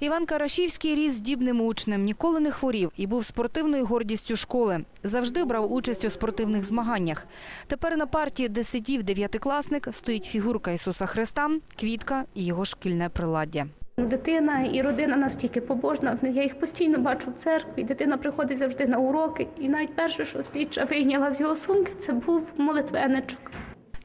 Іван Карашівський ріс здібним учнем, ніколи не хворів і був спортивною гордістю школи. Завжди брав участь у спортивних змаганнях. Тепер на парті, де сидів дев'ятикласник, стоїть фігурка Ісуса Христа, квітка і його шкільне приладдя. Дитина і родина настільки побожна. Я їх постійно бачу в церкві. Дитина приходить завжди на уроки. І навіть перше, що слідча вийняла з його сумки, це був молитвеничок.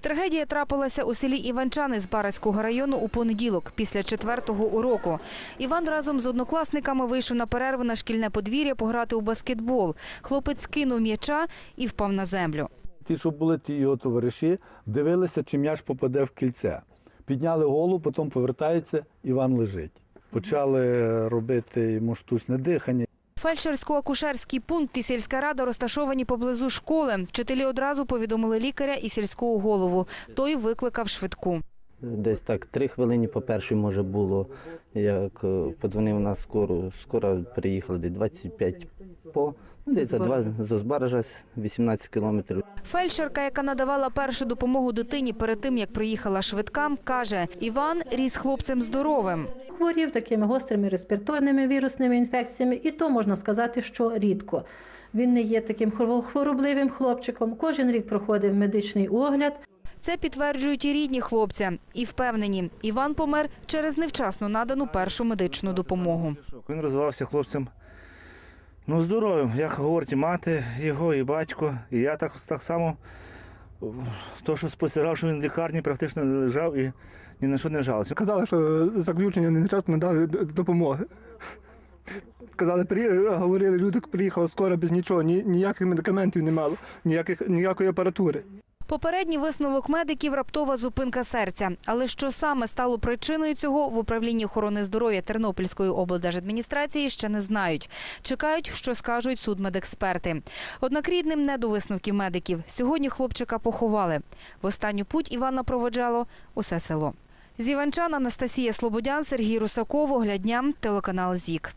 Трагедія трапилася у селі Іванчани з Барацького району у понеділок, після четвертого уроку. Іван разом з однокласниками вийшов на перерву на шкільне подвір'я пограти у баскетбол. Хлопець кинув м'яча і впав на землю. Ті, що були ті його товариші, дивилися, чи м'яч попаде в кільце. Підняли голову, потім повертаються, Іван лежить. Почали робити йому штучне дихання. Фельдшерсько-акушерський пункт і сільська рада розташовані поблизу школи. Вчителі одразу повідомили лікаря і сільського голову. Той викликав швидку. Десь так три хвилини по першій може було, як е, подзвонив на скору. Скоро приїхали десь 25 по, ну десь за два з 18 кілометрів. Фельдшерка, яка надавала першу допомогу дитині перед тим, як приїхала швидка, каже, Іван ріс хлопцем здоровим. Хворів такими гострими респіраторними вірусними інфекціями, і то можна сказати, що рідко. Він не є таким хворобливим хлопчиком. Кожен рік проходив медичний огляд. Це підтверджують і рідні хлопця. І впевнені, Іван помер через невчасно надану першу медичну допомогу. Він розвивався хлопцем ну, здоровим, як говорить мати його, і батько. І я так, так само, то, що спостерігав, що він в лікарні практично не лежав і ні на що не жалився. Казали, що заключення не часто не дали допомоги. Казали, при... говорили, люди приїхали скоро без нічого, ні, ніяких медикаментів не мало, ніяких, ніякої апаратури. Попередній висновок медиків – раптова зупинка серця. Але що саме стало причиною цього, в управлінні охорони здоров'я Тернопільської облдержадміністрації ще не знають. Чекають, що скажуть судмедексперти. Однак рідним не до висновків медиків. Сьогодні хлопчика поховали. В останню путь Івана проводжало усе село. З Іванчан Анастасія Слободян, Сергій Русаков, Оглядня, телеканал ЗІК.